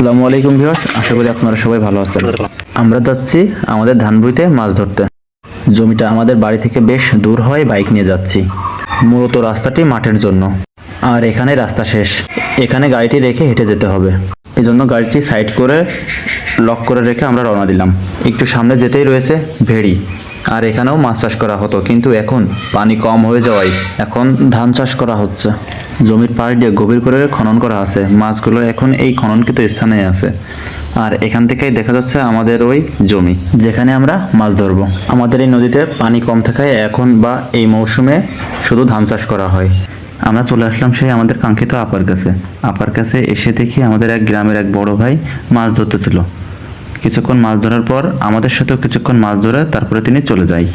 আসসালামু আলাইকুম ভিউয়ার্স, আশা করি আপনারা সবাই ভালো আছেন। আমরা যাচ্ছি আমাদের ধান বইতে মাছ ধরতে। জমিটা আমাদের বাড়ি থেকে বেশ দূর হয় বাইক নিয়ে যাচ্ছি। মূলত রাস্তাটি মাঠের জন্য। আর এখানে রাস্তা শেষ। এখানে গাড়িটি রেখে হেঁটে যেতে হবে। এই জন্য গাড়িটি সাইড করে, লক করে রেখে আমরা রওনা দিলাম। একটু সামনে যেতেই রয়েছে ভেড়ি। আর এখানেও মাছ চাষ করা হতো, কিন্তু এখন পানি কম হয়ে যাওয়ায় এখন ধান চাষ করা হচ্ছে। জমির পাশ দিয়ে গভীর করে খনন করা আছে, মাছগুলো এখন এই খননকৃত স্থানে আছে। আর এখান থেকেই দেখা যাচ্ছে আমাদের ওই জমি, যেখানে আমরা মাছ ধরবো। আমাদের এই নদীতে পানি কম থাকায় এখন বা এই মৌসুমে শুধু ধান চাষ করা হয়। আমরা চলে আসলাম সেই আমাদের কাঙ্ক্ষিত আপার কাছে। আপার কাছে এসে দেখি আমাদের এক গ্রামের এক বড় ভাই মাছ ধরতেছিল। কিছুক্ষণ মাছ ধরার পর আমাদের সাথেও কিছুক্ষণ মাছ ধরে তারপরে তিনি চলে যায়।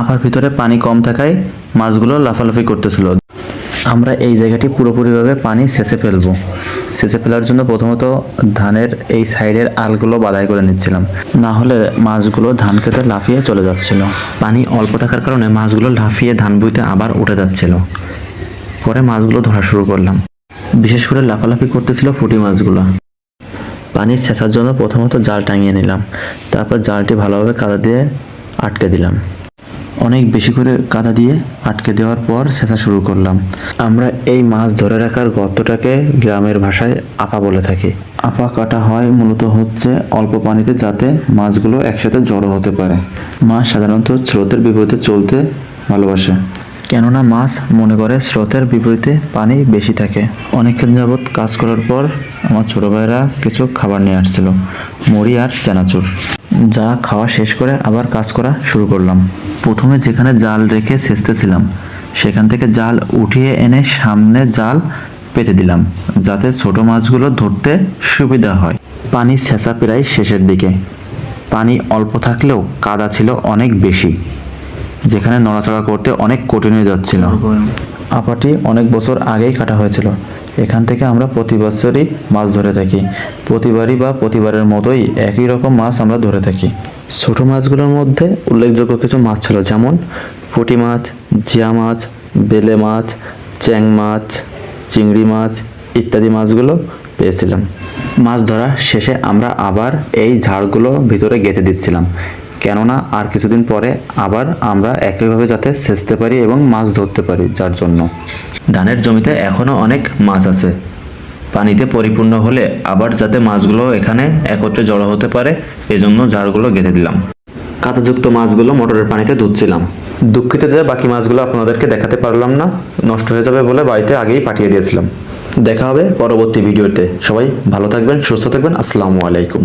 আপার ভিতরে পানি কম থাকায় মাছগুলো লাফালাফি করতেছিল। আমরা এই জায়গাটি পুরোপুরিভাবে পানি সেচে ফেলব। সেচে ফেলার জন্য প্রথমত ধানের এই সাইডের আলগুলো বাধাই করে নিচ্ছিলাম। না হলে মাছগুলো ধান খেতে লাফিয়ে চলে যাচ্ছিল। পানি অল্প থাকার কারণে মাছগুলো লাফিয়ে ধান বইতে আবার উঠে যাচ্ছিল। পরে মাছগুলো ধরা শুরু করলাম। বিশেষ করে লাফালাফি করতেছিল ফুটি মাছগুলো। পানি ছেঁচার জন্য প্রথমত জাল টাঙিয়ে নিলাম। তারপর জালটি ভালোভাবে কাদা দিয়ে আটকে দিলাম। অনেক বেশি করে কাদা দিয়ে আটকে দেওয়ার পর ছেঁচা শুরু করলাম। আমরা এই মাছ ধরে রাখার গর্তটাকে গ্রামের ভাষায় আপা বলে থাকি। আপা কাটা হয় মূলত হচ্ছে অল্প পানিতে যাতে মাছগুলো একসাথে জড়ো হতে পারে। মাছ সাধারণত স্রোতের বিপরীতে চলতে ভালোবাসে। কেননা মাছ মনে করে স্রোতের বিপরীতে পানি বেশি থাকে। অনেকক্ষণ যাবৎ কাজ করার পর আমার ছোটো ভাইরা কিছু খাবার নিয়ে আসছিল, মুড়ি আর চানাচুর। যা খাওয়া শেষ করে আবার কাজ করা শুরু করলাম। প্রথমে যেখানে জাল রেখে সেচতেছিলাম, সেখান থেকে জাল উঠিয়ে এনে সামনে জাল পেতে দিলাম, যাতে ছোট মাছগুলো ধরতে সুবিধা হয়। পানি ছেঁচা প্রায় শেষের দিকে। পানি অল্প থাকলেও কাদা ছিল অনেক বেশি। যেখানে নড়াচড়া করতে অনেক কঠিন হয়ে যাচ্ছিল। আপাটি অনেক বছর আগেই কাটা হয়েছিল। এখান থেকে আমরা প্রতি বছরই মাছ ধরে থাকি। প্রতিবারই বা প্রতিবারের মতোই একই রকম মাছ আমরা ধরে থাকি। ছোট মাছগুলোর মধ্যে উল্লেখযোগ্য কিছু মাছ ছিল, যেমন পুঁটি মাছ, জিয়া মাছ, বেলে মাছ, চ্যাং মাছ, চিংড়ি মাছ ইত্যাদি মাছগুলো পেয়েছিলাম। মাছ ধরা শেষে আমরা আবার এই ঝাড়গুলো ভিতরে গেঁথে দিচ্ছিলাম। কেননা আর কিছুদিন পরে আবার আমরা একইভাবে যাতে সেচতে পারি এবং মাছ ধরতে পারি যার জন্য। ধানের জমিতে এখনও অনেক মাছ আছে। পানিতে পরিপূর্ণ হলে আবার যাতে মাছগুলো এখানে একত্রে জড়ো হতে পারে, এজন্য ঝাড়গুলো গেঁথে দিলাম। কাঁটাযুক্ত মাছগুলো মোটরের পানিতে ধুচ্ছিলাম। দুঃখিত যে বাকি মাছগুলো আপনাদেরকে দেখাতে পারলাম না, নষ্ট হয়ে যাবে বলে বাড়িতে আগেই পাঠিয়ে দিয়েছিলাম। দেখা হবে পরবর্তী ভিডিওতে। সবাই ভালো থাকবেন, সুস্থ থাকবেন। আসসালামু আলাইকুম।